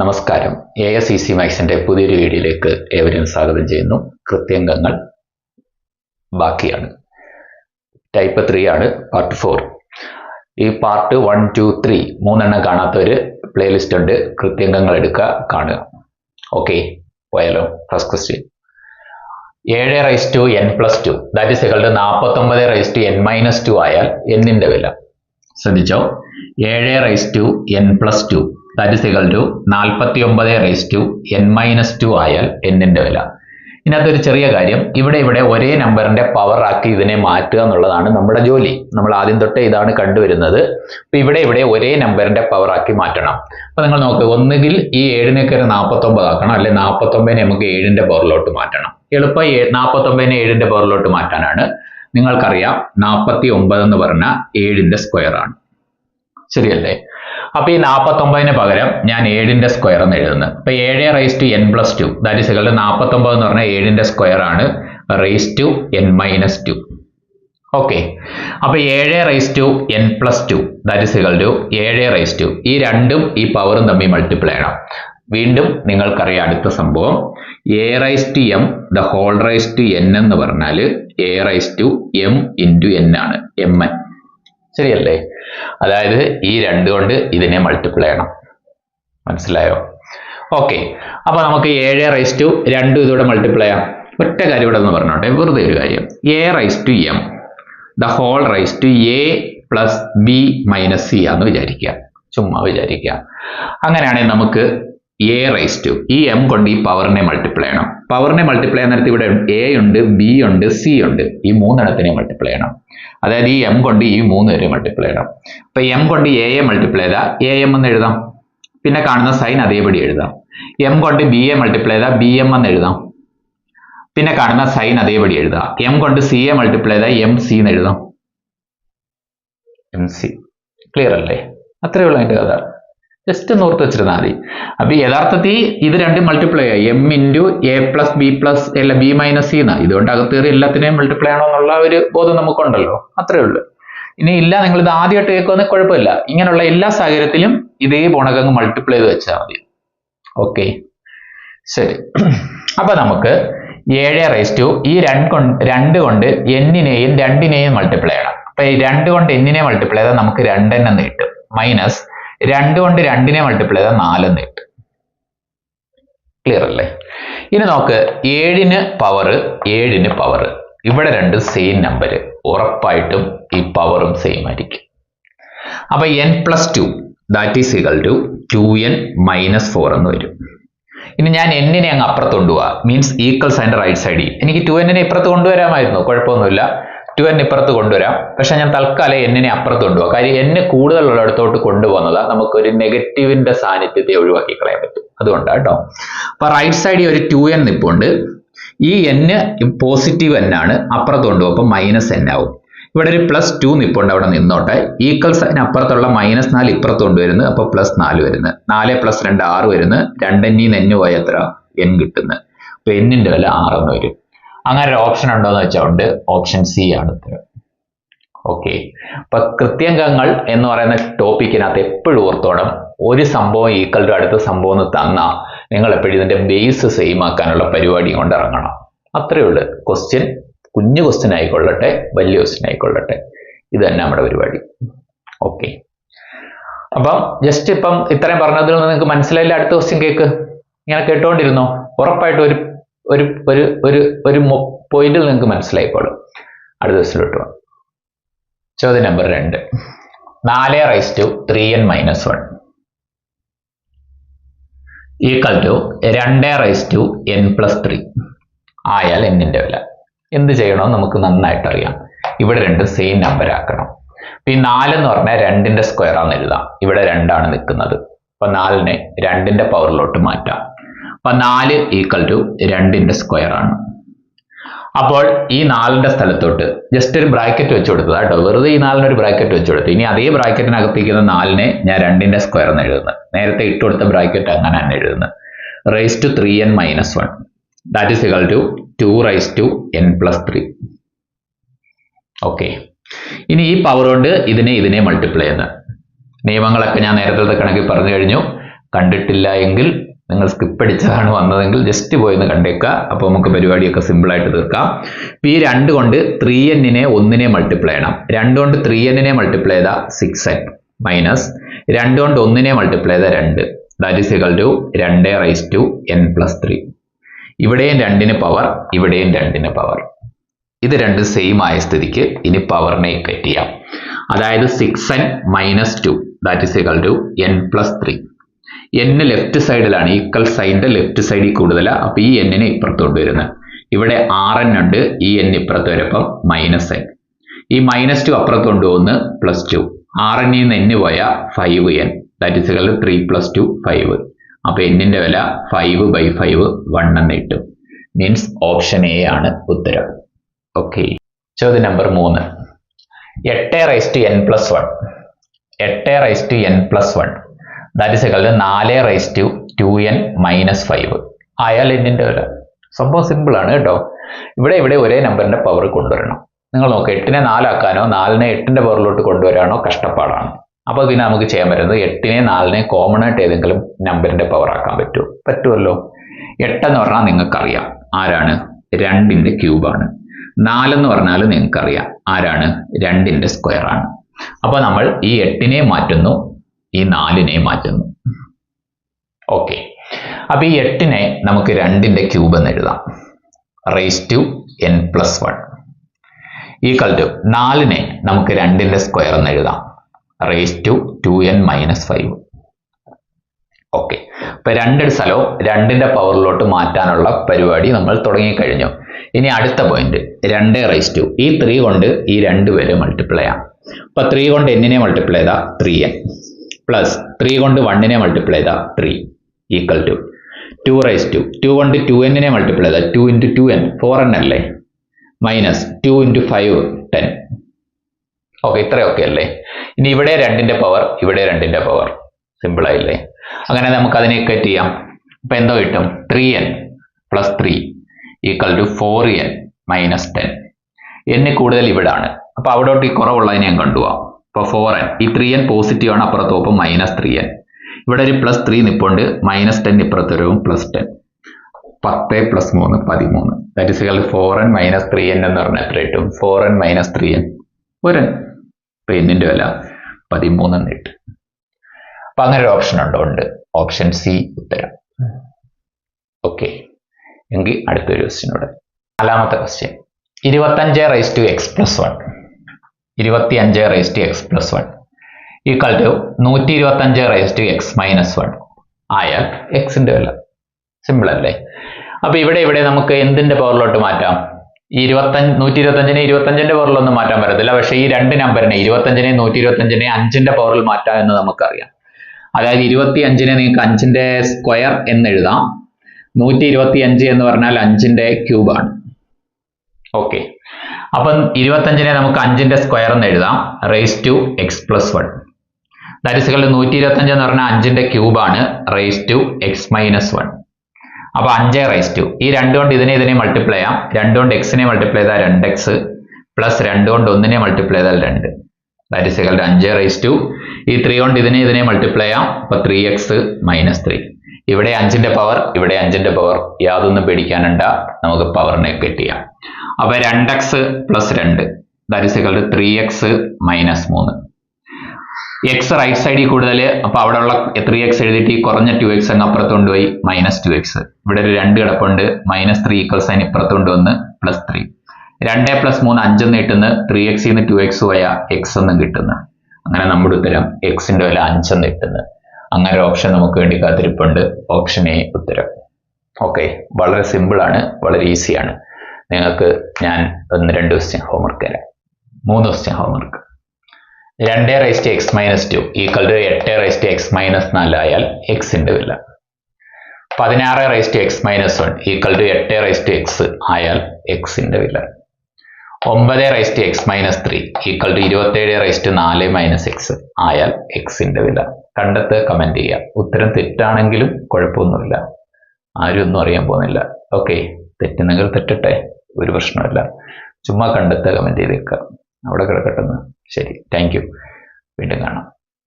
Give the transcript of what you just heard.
നമസ്കാരം. A S E C മാക്സിന്റെ പുതിയൊരു വീഡിയോയിലേക്ക് ഏവരെയും സ്വാഗതം ചെയ്യുന്നു. കൃത്യംഗങ്ങൾ ബാക്കിയാണ്. ടൈപ്പ് ത്രീ ആണ് പാർട്ട് ഫോർ ഈ പാർട്ട് വൺ ടു ത്രീ മൂന്നെണ്ണം കാണാത്ത ഒരു പ്ലേലിസ്റ്റ് ഉണ്ട്. കൃത്യംഗങ്ങൾ എടുക്കുക കാണുക. ഓക്കെ പോയാലോ? ഫസ്റ്റ് ക്വസ്റ്റ്യൻ ഏഴ് raise to N plus two that is എകളുടെ നാൽപ്പത്തൊമ്പത് raise to N minus two ആയാൽ എന്നിന്റെ വില. ശ്രദ്ധിച്ചോ? ഏഴ് raise to N plus two that is equal to നാൽപ്പത്തി ഒമ്പത് raise to N minus two ആയാൽ എന്നിന്റെ വില. ഇതിനകത്തൊരു ചെറിയ കാര്യം ഇവിടെ ഇവിടെ ഒരേ നമ്പറിന്റെ ആക്കി ഇതിനെ മാറ്റുക എന്നുള്ളതാണ് നമ്മുടെ ജോലി. നമ്മൾ ആദ്യം തൊട്ടേ ഇതാണ് കണ്ടുവരുന്നത്. അപ്പോൾ ഇവിടെ ഇവിടെ ഒരേ നമ്പറിന്റെ ആക്കി മാറ്റണം. അപ്പോൾ നിങ്ങൾ നോക്ക് ഒന്നുകിൽ ഈ ഏഴിനൊക്കെ ഒരു നാൽപ്പത്തൊമ്പത് ആക്കണം അല്ലെ നാൽപ്പത്തൊമ്പതിനെ നമുക്ക് ഏഴിന്റെ പവറിലോട്ട് മാറ്റണം. എളുപ്പം നാൽപ്പത്തൊമ്പതിനെ ഏഴിന്റെ പവറിലോട്ട് മാറ്റാനാണ്. നിങ്ങൾക്കറിയാം നാൽപ്പത്തി ഒമ്പത് എന്ന് പറഞ്ഞാൽ ഏഴിന്റെ സ്ക്വയർ ആണ്. ശരിയല്ലേ? അപ്പൊ ഈ നാൽപ്പത്തൊമ്പതിന് പകരം ഞാൻ ഏഴിന്റെ സ്ക്വയർ എന്ന് എഴുതുന്നത്. അപ്പൊ ഏഴ് raise to N plus two that is ഇകളുടെ നാൽപ്പത്തൊമ്പത് എന്ന് പറഞ്ഞാൽ ഏഴിന്റെ സ്ക്വയർ ആണ് raise to N minus two okay അപ്പൊ ഏഴ് raise to N plus two that is to ഏഴ് റൈസ് ടു ഈ രണ്ടും ഈ പവറും തമ്മിൽ മൾട്ടിപ്ലൈ ചെയ്യണം. വീണ്ടും നിങ്ങൾക്കറിയാം അടുത്ത സംഭവം. A raise to M the whole raise to N എന്ന് പറഞ്ഞാൽ A raise to M into N ആണ്. എം എൻ ശരിയല്ലേ? അതായത് ഈ രണ്ട് കൊണ്ട് ഇതിനെ മൾട്ടിപ്ലൈ ചെയ്യണം. മനസ്സിലായോ? ഓക്കെ അപ്പൊ നമുക്ക് ഏഴ് റൈസ് ടു രണ്ടും ഇതോടെ മൾട്ടിപ്ലൈ ചെയ്യാം. ഒറ്റ കാര്യം ഇവിടെ ഒന്ന് പറഞ്ഞോട്ടെ. വെറുതെ ഒരു കാര്യം. A raise to M the whole raise to A plus B minus C ആന്ന് വിചാരിക്കുക. ചുമ്മാ വിചാരിക്കുക. അങ്ങനെയാണെങ്കിൽ നമുക്ക് എ റൈസ് ടു ഈ എം കൊണ്ട് ഈ പവറിനെ മൾട്ടിപ്ലൈ ചെയ്യണം. പവറിനെ മൾട്ടിപ്ലൈ ചെയ്യാൻ നേരത്തെ ഇവിടെ എ ഉണ്ട് ബി ഉണ്ട് സി ഉണ്ട്. ഈ മൂന്നെണ്ണത്തിനെ മൾട്ടിപ്ലൈ ചെയ്യണം. അതായത് ഈ എം കൊണ്ട് ഈ മൂന്ന് പേരെ മൾട്ടിപ്ലൈ ചെയ്യണം. അപ്പൊ എം കൊണ്ട് എ എ മൾട്ടിപ്ലൈ ചെയ്താൽ എ എം എന്ന് എഴുതാം. പിന്നെ കാണുന്ന സൈൻ അതേപടി എഴുതാം. എം കൊണ്ട് ബി എ മൾട്ടിപ്ലൈ ചെയ്താൽ ബി എം എന്ന് എഴുതാം. പിന്നെ കാണുന്ന സൈൻ അതേപടി എഴുതാം. എം കൊണ്ട് സി എ മൾട്ടിപ്ലൈ ചെയ്താൽ എം സി എന്ന് എഴുതാം. എം സി ക്ലിയർ അല്ലേ? അത്രയേ ഉള്ളൂ അതിന്റെ കഥ. ജസ്റ്റ് ഒന്ന് ഓർത്ത് വെച്ചിരുന്നാൽ മതി. അപ്പൊ യഥാർത്ഥത്തിൽ ഇത് രണ്ടും മൾട്ടിപ്ലൈ ആയി. M into A plus B plus അല്ല ബി മൈനസ് സി എന്നാ ഇതുകൊണ്ട് അകത്ത് കയറി എല്ലാത്തിനെയും മൾട്ടിപ്ലൈ ആണോ എന്നുള്ള ഒരു ബോധം നമുക്കുണ്ടല്ലോ. അത്രേ ഉള്ളൂ. ഇനി ഇല്ല നിങ്ങൾ ഇത് ആദ്യമായിട്ട് കേൾക്കുമെന്ന് കുഴപ്പമില്ല. ഇങ്ങനെയുള്ള എല്ലാ സാഹചര്യത്തിലും ഇതേ ഗുണകങ്ങ് മൾട്ടിപ്ലൈ ചെയ്ത് വെച്ചാൽ മതി. ഓക്കെ ശരി. അപ്പൊ നമുക്ക് ഏഴ് റൈസ് ടു ഈ രണ്ട് കൊണ്ട് രണ്ട് കൊണ്ട് എന്നിനെയും രണ്ടിനെയും മൾട്ടിപ്ലൈ ചെയ്യണം. അപ്പൊ ഈ രണ്ട് കൊണ്ട് എന്നിനെ മൾട്ടിപ്ലൈ ചെയ്താൽ നമുക്ക് രണ്ടെണ്ണം കിട്ടും. മൈനസ് രണ്ട് കൊണ്ട് രണ്ടിനെ മൾട്ടിപ്ലൈ ചെയ്താൽ നാലെന്ന് കിട്ടും ക്ലിയർ അല്ലേ? ഇനി നോക്ക് ഏഴിന് പവർ ഏഴിന് പവർ ഇവിടെ രണ്ട് സെയിം നമ്പർ ഉറപ്പായിട്ടും ഈ പവറും സെയിം ആയിരിക്കും. അപ്പൊ N plus two that is equal to two N minus four എന്ന് വരും. ഇനി ഞാൻ എന്നിനെ അങ്ങ് അപ്പുറത്ത് കൊണ്ടുപോവാ. മീൻസ് ഈക്വൽ സൈന്റെ റൈറ്റ് സൈഡിൽ എനിക്ക് ടു എന്നിനെ ഇപ്പുറത്ത് കൊണ്ടുവരാമായിരുന്നു. കുഴപ്പമൊന്നുമില്ല. ടു എൻ ഇപ്പുറത്ത് കൊണ്ടുവരാം. പക്ഷെ ഞാൻ തൽക്കാലം എന്നിനെ അപ്പുറത്ത് കൊണ്ടുപോകാം. കാര്യം എന്നെ കൂടുതലുള്ളിടത്തോട്ട് കൊണ്ടുപോകുന്നത് നമുക്കൊരു നെഗറ്റീവിന്റെ സാന്നിധ്യത്തെ ഒഴിവാക്കി കളയാൻ പറ്റും. അതുകൊണ്ടാണ് കേട്ടോ അപ്പൊ റൈറ്റ് സൈഡിൽ ഒരു ടു എൻ നിപ്പുണ്ട്. ഈ എന്ന് പോസിറ്റീവ് എൻ ആണ്. അപ്പുറത്ത് കൊണ്ടുപോകും. അപ്പൊ മൈനസ് എൻ ആവും. ഇവിടെ ഒരു പ്ലസ് ടു നിപ്പുണ്ട് അവിടെ നിന്നോട്ടെ. ഈക്വൽ സൈൻ അപ്പുറത്തുള്ള മൈനസ് നാല് ഇപ്പുറത്ത് കൊണ്ടുവരുന്നു. അപ്പൊ പ്ലസ് നാല് വരുന്നു. നാല് പ്ലസ് രണ്ട് ആറ് വരുന്നു. രണ്ടെന്നീന്ന് എൻ പോയ എത്ര? എൻ കിട്ടുന്നു. അപ്പൊ എന്നിന്റെ വില ആറെന്ന് വരും. അങ്ങനെ ഒരു ഓപ്ഷൻ ഉണ്ടോ എന്ന് വെച്ചാൽ ഉണ്ട്. ഓപ്ഷൻ സി ആണ് ഉത്തരം. ഓക്കെ അപ്പൊ കൃത്യംഗങ്ങൾ എന്ന് പറയുന്ന ടോപ്പിക്കിനകത്ത് എപ്പോഴും ഓർത്തോണം. ഒരു സംഭവം ഈക്വൽ ടു അടുത്ത സംഭവം എന്ന് തന്നാൽ നിങ്ങൾ എപ്പോഴും ഇതിന്റെ ബേസ് സെയിം ആക്കാനുള്ള പരിപാടി കൊണ്ട് ഇറങ്ങണം. അത്രയേ ഉള്ളൂ. ക്വസ്റ്റ്യൻ കുഞ്ഞു ക്വസ്റ്റ്യൻ ആയിക്കൊള്ളട്ടെ വലിയ ക്വസ്റ്റ്യൻ ആയിക്കൊള്ളട്ടെ. ഇത് തന്നെ നമ്മുടെ പരിപാടി. ഓക്കെ അപ്പം ജസ്റ്റ് ഇപ്പം ഇത്രയും പറഞ്ഞതിൽ നിന്ന് നിങ്ങൾക്ക് മനസ്സിലായില്ല? അടുത്ത ക്വസ്റ്റ്യൻ കേക്ക്. ഇങ്ങനെ കേട്ടുകൊണ്ടിരുന്നോ ഉറപ്പായിട്ടും ഒരു ഒരു ഒരു ഒരു ഒരു പോയിന്റിൽ നിങ്ങൾക്ക് മനസ്സിലായിക്കോളും അടുത്ത ദിവസത്തിലോട്ട് പോകാം ചോദ്യം നമ്പർ രണ്ട്. നാല് raise to three N minus one equal to രണ്ട് raise to N plus three ആയാൽ എന്നിന്റെ വില. എന്ത് ചെയ്യണമെന്ന് നമുക്ക് നന്നായിട്ട് അറിയാം. ഇവിടെ രണ്ട് സെയിം നമ്പർ ആക്കണം. അപ്പൊ ഈ നാല് എന്ന് പറഞ്ഞാൽ സ്ക്വയർ ആണ് എഴുതാം. ഇവിടെ രണ്ടാണ് നിൽക്കുന്നത്. അപ്പൊ നാലിനെ രണ്ടിന്റെ പവറിലോട്ട് മാറ്റാം. അപ്പൊ നാല് ഈക്വൽ ടു രണ്ടിന്റെ സ്ക്വയർ ആണ്. അപ്പോൾ ഈ നാലിന്റെ സ്ഥലത്തോട്ട് ജസ്റ്റ് ഒരു ബ്രാക്കറ്റ് വെച്ച് കൊടുത്തത് കേട്ടോ. വെറുതെ ഈ നാലിന് ഒരു ബ്രാക്കറ്റ് വെച്ച് കൊടുത്തു. ഇനി അതേ ബ്രാക്കറ്റിനകത്തേക്കുന്ന നാലിനെ ഞാൻ രണ്ടിന്റെ സ്ക്വയർ എന്ന് എഴുതുന്നത്. നേരത്തെ ഇട്ട് കൊടുത്ത ബ്രാക്കറ്റ് അങ്ങനെ തന്നെ എഴുതുന്നത്. Raise to three N minus one that is equal to two raise to N plus three okay ഇനി ഈ പവർ കൊണ്ട് ഇതിനെ ഇതിനെ മൾട്ടിപ്ലൈ ചെയ്യുന്നത്. നിയമങ്ങളൊക്കെ ഞാൻ നേരത്തെ കണക്കിൽ പറഞ്ഞു കഴിഞ്ഞു. കണ്ടിട്ടില്ല എങ്കിൽ നിങ്ങൾ സ്കിപ്പ് അടിച്ചതാണ് വന്നതെങ്കിൽ ജസ്റ്റ് പോയി ഒന്ന് കണ്ടേക്കുക. അപ്പോൾ നമുക്ക് പരിപാടിയൊക്കെ സിമ്പിളായിട്ട് തീർക്കാം. ഇപ്പോൾ ഈ രണ്ട് കൊണ്ട് ത്രീ എന്നിനെ ഒന്നിനെ മൾട്ടിപ്ലൈ ചെയ്യണം. രണ്ട് കൊണ്ട് ത്രീ എന്നിനെ മൾട്ടിപ്ലൈ ചെയ്താൽ സിക്സ് എൻ മൈനസ് രണ്ട് കൊണ്ട് ഒന്നിനെ മൾട്ടിപ്ലൈ ചെയ്താൽ രണ്ട്. ദാറ്റ് ഈസ് ഇക്വൽ ടു രണ്ട് raise to N plus three ഇവിടെയും രണ്ടിന് പവർ ഇവിടെയും രണ്ടിന് പവർ ഇത് രണ്ട് സെയിം ആയ സ്ഥിതിക്ക് ഇനി പവറിനെ ഇക്വറ്റ് ചെയ്യാം. അതായത് six N minus two that is equal to N plus three N left സൈഡിലാണ് ഈക്വൽ സൈഡിന്റെ ലെഫ്റ്റ് സൈഡിൽ കൂടുതലാണ് അപ്പോൾ ഈ എന്നിനെ ഇപ്പുറത്തോട്ട് വരുന്നത് ഇവിടെ ആർ എൻ ഉണ്ട് ഈ എൻ ഇപ്പുറത്ത് വരുമ്പം മൈനസ് എൻ ഈ മൈനസ് ടു അപ്പുറത്ത് കൊണ്ടുപോകുന്ന പ്ലസ് ടു ആർ എന്നിൽ നിന്ന് എന്ന് പോയ five N that is equal three plus two five അപ്പൊ എന്നിന്റെ വില ഫൈവ് ബൈ ഫൈവ് വൺ എന്ന് കിട്ടും. മീൻസ് ഓപ്ഷൻ എ ആണ് ഉത്തരം. ഓക്കെ ചോദ്യം നമ്പർ മൂന്ന്. എട്ട് raise to N plus one എട്ട് raise to N plus one that is equal to നാല് raise to two N minus five ആയാൽ എന്നിന്റെ വില സംഭവം സിമ്പിൾ ആണ് കേട്ടോ. ഇവിടെ ഇവിടെ ഒരേ നമ്പറിന്റെ പവർ കൊണ്ടുവരണം. നിങ്ങൾ നോക്കുക എട്ടിനെ നാലാക്കാനോ നാലിനെ എട്ടിന്റെ പവറിലോട്ട് കൊണ്ടുവരാനോ കഷ്ടപ്പാടാണ്. അപ്പോൾ പിന്നെ നമുക്ക് ചെയ്യാൻ പറ്റുന്നത് എട്ടിനെ നാലിനെ കോമൺ ആയിട്ട് ഏതെങ്കിലും നമ്പറിന്റെ പവർ ആക്കാൻ പറ്റുമോ പറ്റുമല്ലോ എട്ടെന്ന് പറഞ്ഞാൽ നിങ്ങൾക്കറിയാം. ആരാണ്? രണ്ടിന്റെ ക്യൂബാണ് നാലെന്ന് പറഞ്ഞാൽ നിങ്ങൾക്കറിയാം. ആരാണ്? രണ്ടിന്റെ സ്ക്വയറാണ് അപ്പോൾ നമ്മൾ ഈ എട്ടിനെ മാറ്റുന്നു. ഈ നാലിനെ മാറ്റുന്നു. ഓക്കെ അപ്പൊ ഈ എട്ടിനെ നമുക്ക് രണ്ടിന്റെ ക്യൂബ് എന്ന് എഴുതാം. Raise to N plus one equal to നാലിനെ നമുക്ക് രണ്ടിന്റെ സ്ക്വയർ എന്ന് എഴുതാം. Raise to two N minus five okay അപ്പൊ രണ്ട് സ്ഥലവും രണ്ടിന്റെ പവറിലോട്ട് മാറ്റാനുള്ള പരിപാടി നമ്മൾ തുടങ്ങിക്കഴിഞ്ഞു. ഇനി അടുത്ത പോയിന്റ് രണ്ട് റേസ് ടു ഈ ത്രീ കൊണ്ട് ഈ രണ്ട് പേര് മൾട്ടിപ്ലൈ ആ അപ്പൊ ത്രീ കൊണ്ട് എന്നിനെ മൾട്ടിപ്ലൈ ചെയ്താൽ ത്രീ എൻ പ്ലസ് ത്രീ കൊണ്ട് വണ്ണിനെ മൾട്ടിപ്ലൈ ചെയ്താൽ three equal to two raise to two കൊണ്ട് ടു എന്നിനെ മൾട്ടിപ്ലൈ ചെയ്താൽ two into two N four N അല്ലേ? Minus two into five ten okay ഇത്രയൊക്കെ അല്ലേ? ഇനി ഇവിടെ രണ്ടിന്റെ പവർ ഇവിടെ രണ്ടിന്റെ പവർ സിമ്പിളായില്ലേ അങ്ങനെ നമുക്ക് അതിനെ കറ്റ് ചെയ്യാം. അപ്പം എന്തോ കിട്ടും? Three N plus three equal to four N minus ten എന്നെ കൂടുതൽ ഇവിടാണ്. അപ്പോൾ അവിടോട്ട് ഈ കുറവുള്ളതിനെ ഞാൻ കൊണ്ടുപോകാം അപ്പൊ ഫോർ എൻ ഈ ത്രീ എൻ പോസിറ്റീവ് ആണ് അപ്പുറത്ത് പോകുമ്പോൾ മൈനസ് ത്രീ എൻ ഇവിടെ ഒരു പ്ലസ് ത്രീ നിപ്പുണ്ട്. മൈനസ് ടെൻ ഇപ്പുറത്ത് വരും പ്ലസ് ടെൻ പത്ത് പ്ലസ് മൂന്ന് പതിമൂന്ന്. That is equal four N minus three N എന്ന് പറഞ്ഞാൽ എത്ര കിട്ടും? Four N minus three N ഒരു എന്നിന്റെ വില പതിമൂന്ന് കിട്ടും. അപ്പൊ അങ്ങനെ ഒരു ഓപ്ഷൻ ഉണ്ടോ? ഉണ്ട്. ഓപ്ഷൻ സി ഉത്തരം. ഓക്കെ എങ്കിൽ അടുത്തൊരു ക്വസ്റ്റ്യനോട് നാലാമത്തെ ക്വസ്റ്റ്യൻ ഇരുപത്തഞ്ച് raise to X plus one ഇരുപത്തി അഞ്ച് raise to X plus one equal to നൂറ്റി ഇരുപത്തി അഞ്ച് raise to X minus one ആയാൽ എക്സിന്റെ വില. സിമ്പിൾ അല്ലേ? അപ്പൊ ഇവിടെ ഇവിടെ നമുക്ക് എന്തിന്റെ പവറിലോട്ട് മാറ്റാം? ഈ ഇരുപത്തഞ്ച് നൂറ്റി ഇരുപത്തഞ്ചിനെ ഇരുപത്തഞ്ചിന്റെ പവറിലൊന്നും മാറ്റാൻ പറ്റത്തില്ല. പക്ഷേ ഈ രണ്ട് നമ്പറിനെ ഇരുപത്തഞ്ചിനെ നൂറ്റി ഇരുപത്തഞ്ചിനെ അഞ്ചിന്റെ പവറിൽ മാറ്റാം എന്ന് നമുക്കറിയാം. അതായത് ഇരുപത്തി അഞ്ചിനെ നിങ്ങൾക്ക് അഞ്ചിന്റെ സ്ക്വയർ എന്ന് എഴുതാം. നൂറ്റി ഇരുപത്തി അഞ്ച് എന്ന് പറഞ്ഞാൽ അഞ്ചിന്റെ ക്യൂബാണ് ഓക്കെ അപ്പം ഇരുപത്തഞ്ചിനെ നമുക്ക് അഞ്ചിന്റെ സ്ക്വയർ എന്ന് എഴുതാം. Raise to X plus one ദാരിസുകൾ നൂറ്റി ഇരുപത്തഞ്ച് എന്ന് പറഞ്ഞാൽ അഞ്ചിന്റെ ക്യൂബാണ് raise to X minus one അപ്പൊ അഞ്ച് റേസ് ടു ഈ രണ്ടുകൊണ്ട് ഇതിനെ ഇതിനെ മൾട്ടിപ്ലൈ ചെയ്യാം. രണ്ടുകൊണ്ട് എക്സിനെ മൾട്ടിപ്ലൈ ചെയ്താൽ രണ്ട് എക്സ് പ്ലസ് രണ്ട് കൊണ്ട് ഒന്നിനെ മൾട്ടിപ്ലൈ ചെയ്താൽ രണ്ട്. ഇക്വൽ അഞ്ച് റൈസ് ടു ഈ ത്രീ കൊണ്ട് ഇതിനെ ഇതിനെ മൾട്ടിപ്ലൈ ചെയ്യാം. അപ്പൊ ത്രീ എക്സ് മൈനസ് ത്രീ ഇവിടെ അഞ്ചിന്റെ പവർ ഇവിടെ അഞ്ചിന്റെ പവർ യാതൊന്നും പേടിക്കാനുണ്ട. നമുക്ക് പവറിനെ കെട്ട് അപ്പൊ രണ്ട് എക്സ് പ്ലസ് രണ്ട് that is equal three X minus മൂന്ന്. എക്സ് റൈറ്റ് സൈഡിൽ കൂടുതൽ അപ്പൊ അവിടെ ഉള്ള ത്രീ എക്സ് എഴുതിയിട്ട് ഈ കുറഞ്ഞ ടു എക്സ് അങ്ങ് അപ്പുറത്ത് കൊണ്ടുപോയി മൈനസ് ടു എക്സ് ഇവിടെ ഒരു രണ്ട് കിടപ്പുണ്ട് മൈനസ് ത്രീ ഈക്വൽ സൈൻ ഇപ്പുറത്ത് കൊണ്ടുവന്ന് പ്ലസ് ത്രീ രണ്ട് പ്ലസ് മൂന്ന് അഞ്ചെന്ന് കിട്ടുന്ന ത്രീ എക്സിൽ നിന്ന് ടു എക്സ് പോയ എക്സ് എന്നും കിട്ടുന്നു. അങ്ങനെ നമ്മുടെ ഉത്തരം എക്സിന്റെ വില അഞ്ചെന്ന് കിട്ടുന്നത് അങ്ങനെ ഒരു ഓപ്ഷൻ നമുക്ക് വേണ്ടി കാത്തിരിപ്പുണ്ട്. ഓപ്ഷൻ എ ഉത്തരം. ഓക്കെ വളരെ സിമ്പിൾ ആണ് വളരെ ഈസിയാണ് നിങ്ങൾക്ക് ഞാൻ ഒന്ന് രണ്ട് ക്വസ്റ്റ്യൻ ഹോംവർക്ക് തരാം. മൂന്ന് ക്വസ്റ്റ്യൻ ഹോംവർക്ക് രണ്ട് raise to X minus two equal to എട്ട് റൈസ് ടു എക്സ് മൈനസ് നാലായാൽ എക്സിന്റെ വില. പതിനാറ് raise to X minus one equal to എട്ട് റൈസ് ടു എക്സ് ആയാൽ എക്സിന്റെ വില. ഒമ്പത് raise to X minus three equal to ഇരുപത്തേഴ് റൈസ് ടു നാല് മൈനസ് എക്സ് ആയാൽ എക്സിന്റെ വില. കണ്ടെത്ത് കമന്റ് ചെയ്യുക. ഉത്തരം തെറ്റാണെങ്കിലും കുഴപ്പമൊന്നുമില്ല. ആരും ഒന്നും അറിയാൻ പോകുന്നില്ല. ഓക്കെ തെറ്റുന്നെങ്കിൽ തെറ്റട്ടെ. ഒരു പ്രശ്നമല്ല ചുമ്മാ കണ്ടെത്തുക കമന്റ് ചെയ്തേക്കുക അവിടെ കിടക്കട്ടെന്ന്. ശരി. താങ്ക് യു വീണ്ടും കാണാം.